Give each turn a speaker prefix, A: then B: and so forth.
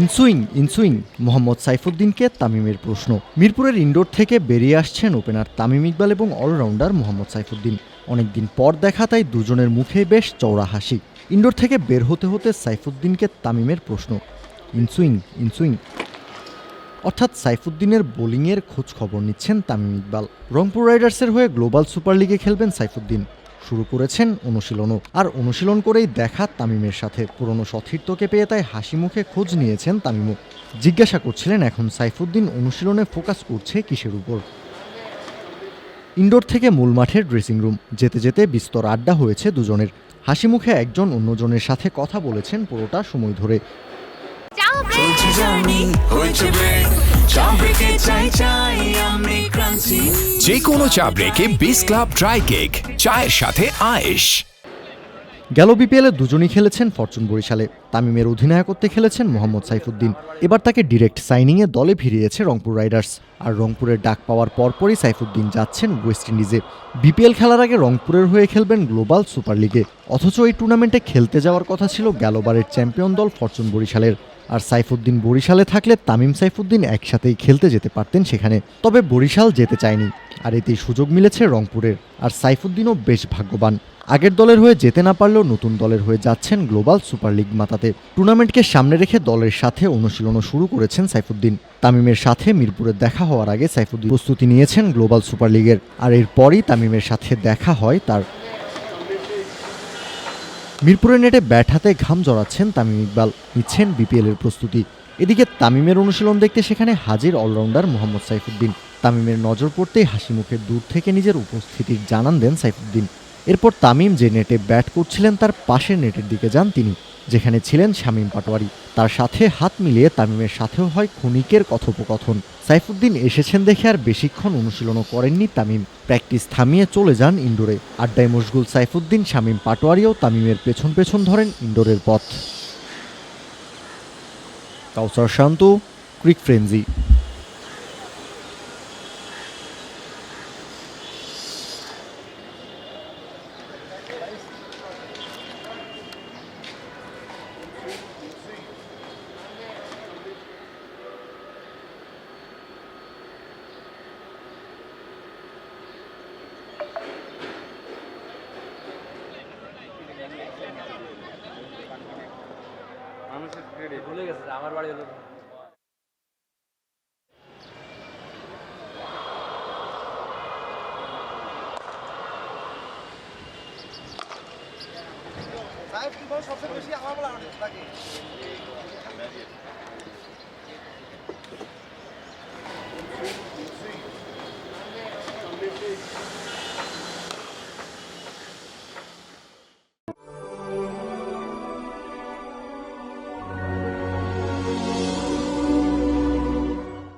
A: Inswing inswing, Mohammad সাইফুদ্দিনকে তামিমের প্রশ্ন। মিরপুরের ইনডোর থেকে বেরিয়ে আসছেন ওপেনার তামিম ইকবাল এবং অলরাউন্ডার মোহাম্মদ সাইফুদ্দিন। অনেকদিন পর দেখা তাই দুজনের মুখে বেশ চওড়া হাসি। ইনডোর থেকে বের হতে হতে সাইফুদ্দিনকে তামিমের প্রশ্ন, ইনসুইং ইনসুইং। অর্থাৎ সাইফুদ্দিনের বোলিংয়ের খোঁজ খবর নিচ্ছেন তামিম ইকবাল। রংপুর রাইডার্সের হয়ে গ্লোবাল সুপার লিগে খেলবেন সাইফুদ্দিন। শুরু করেছেন অনুশীলনও। আর অনুশীলন করেই দেখা তামিমের সাথে। পুরনো সতীর্থকে পেয়ে তাই হাসি মুখে খোঁজ নিয়েছেন তামিমও। জিজ্ঞাসা করছিলেন, এখন সাইফুদ্দিন অনুশীলনে ফোকাস করছে কিসের উপর? ইনডোর থেকে মূল মাঠের ড্রেসিং রুম যেতে যেতে বিস্তর আড্ডা হয়েছে দুজনের। হাসি মুখে একজন অন্যজনের সাথে কথা বলেছেন পুরোটা সময় ধরে।
B: যে কোনো চা ব্রেকে বিস ক্লাব ড্রাই কেক চায়ের সাথে আয়েশ।
A: গেল বিপিএলে দুজনই খেলেছেন ফরচুন বরিশালে। তামিমের অধিনায়কত্বে খেলেছেন মোহাম্মদ সাইফুদ্দিন। এবার তাকে ডিরেক্ট সাইনিংয়ে দলে ফিরিয়েছে রংপুর রাইডার্স আর রংপুরের ডাক পাওয়ার পরপরই সাইফুদ্দিন যাচ্ছেন ওয়েস্ট ইন্ডিজে বিপিএল খেলার আগে রংপুরের হয়ে খেলবেন গ্লোবাল সুপার লিগে অথচ এই টুর্নামেন্টে খেলতে যাওয়ার কথা ছিল গেলবারের চ্যাম্পিয়ন দল ফরচুন বরিশালের। আর সাইফুদ্দিন বরিশালে থাকলে তামিম সাইফুদ্দিন একসাথেই খেলতে যেতে পারতেন সেখানে। তবে বরিশাল যেতে চায়নি। আর এতেই সুযোগ মিলেছে রংপুরের। আর সাইফুদ্দিনও বেশ ভাগ্যবান। আগের দলের হয়ে যেতে না পারলেও নতুন দলের হয়ে যাচ্ছেন গ্লোবাল সুপার লিগ মাতাতে। টুর্নামেন্টকে সামনে রেখে দলের সাথে অনুশীলনও শুরু করেছেন সাইফুদ্দিন। তামিমের সাথে মিরপুরে দেখা হওয়ার আগে সাইফুদ্দিন প্রস্তুতি নিয়েছেন গ্লোবাল সুপার লিগের। আর এরপরই তামিমের সাথে দেখা হয় তার। মিরপুরের নেটে ব্যাট হাতে ঘাম জড়াচ্ছেন তামিম ইকবাল। নিচ্ছেন বিপিএল এর প্রস্তুতি। এদিকে তামিমের অনুশীলন দেখতে সেখানে হাজির অলরাউন্ডার মোহাম্মদ সাইফুদ্দিন। তামিমের নজর পড়তেই হাসি মুখে দূর থেকে নিজের উপস্থিতির জানান দেন সাইফুদ্দিন। এরপর তামিম যে নেটে ব্যাট করছিলেন, তার পাশের নেটের দিকে যান তিনি, যেখানে ছিলেন শামীম পাটোয়ারি। তার সাথে হাত মিলিয়ে তামিমের সাথেও হয় ক্ষণিকের কথোপকথন। সাইফুদ্দিন এসেছেন দেখে আর বেশিক্ষণ অনুশীলনও করেননি তামিম। প্র্যাকটিস থামিয়ে চলে যান ইন্ডোরে আড্ডায় মশগুল সাইফুদ্দিন, শামীম পাটোয়ারিও তামিমের পেছন পেছন ধরেন ইন্ডোরের পথ। কাউসার শান্ত, ক্রিক আমার
C: বাড়ি হলো কি সবচেয়ে বেশি আমার বলা Thank you.